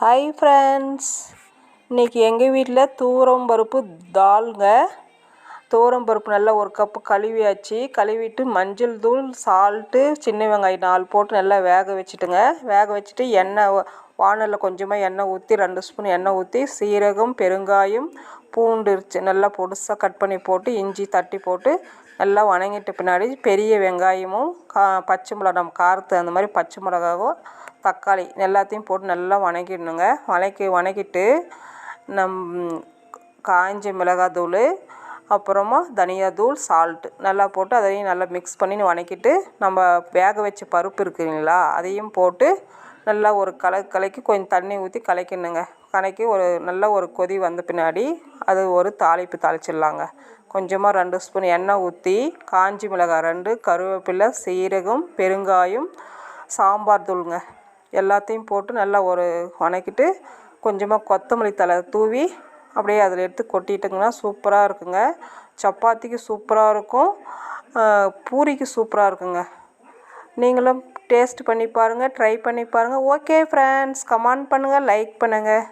Hi friends இன்றைக்கி எங்கள் வீட்டில் தூரம் பருப்பு தால்ங்க தூரம் பருப்பு நல்லா ஒரு கப்பு கழுவியாச்சு. கழுவிட்டு மஞ்சள் தூள் சால்ட்டு சின்ன வெங்காயம் நாலு போட்டு நல்லா வேக வச்சுட்டுங்க. வேக வச்சுட்டு எண்ணெய் வானலில் கொஞ்சமாக எண்ணெய் ஊற்றி ரெண்டு ஸ்பூன் எண்ணெய் ஊற்றி சீரகம் பெருங்காயம் பூண்டு நல்லா பொடுசாக கட் பண்ணி போட்டு இஞ்சி தட்டி போட்டு நல்லா வணங்கிட்ட பின்னாடி பெரிய வெங்காயமும் கா பச்சை மிளகா நம்ம காரத்து அந்த மாதிரி பச்சை மிளகாவும் தக்காளி எல்லாத்தையும் போட்டு நல்லா வணக்கிடணுங்க. வணக்கி வணக்கிட்டு நம் காஞ்ச மிளகாத்தூள் அப்புறமா தனியாத்தூள் சால்ட்டு நல்லா போட்டு அதையும் நல்லா மிக்ஸ் பண்ணி வணக்கிட்டு நம்ம வேக வச்ச பருப்பு இருக்குதுங்களா அதையும் போட்டு நல்லா ஒரு கலை கலக்கி கொஞ்சம் தண்ணி ஊற்றி கலக்கிடணுங்க. கலக்கி ஒரு நல்ல ஒரு கொதி வந்த பின்னாடி அது ஒரு தாளிப்பு தாளிச்சிடலாங்க. கொஞ்சமாக ரெண்டு ஸ்பூன் எண்ணெய் ஊற்றி காஞ்சி மிளகாய் ரெண்டு கருவேப்பிலை சீரகம் பெருங்காயம் சாம்பார் தூளுங்க. எல்லாத்தையும் போட்டு நல்லா ஒரு வணக்கிட்டு கொஞ்சமாக கொத்தமல்லி தழை தூவி அப்படியே அதில் எடுத்து கொட்டிட்டுங்கன்னா சூப்பராக இருக்குங்க. சப்பாத்திக்கு சூப்பராக இருக்கும். பூரிக்கு சூப்பராக இருக்குங்க. நீங்களும் டேஸ்ட் பண்ணி பாருங்கள் ட்ரை பண்ணி பாருங்கள் ஓகே ஃப்ரெண்ட்ஸ் கமெண்ட் பண்ணுங்கள் லைக் பண்ணுங்கள்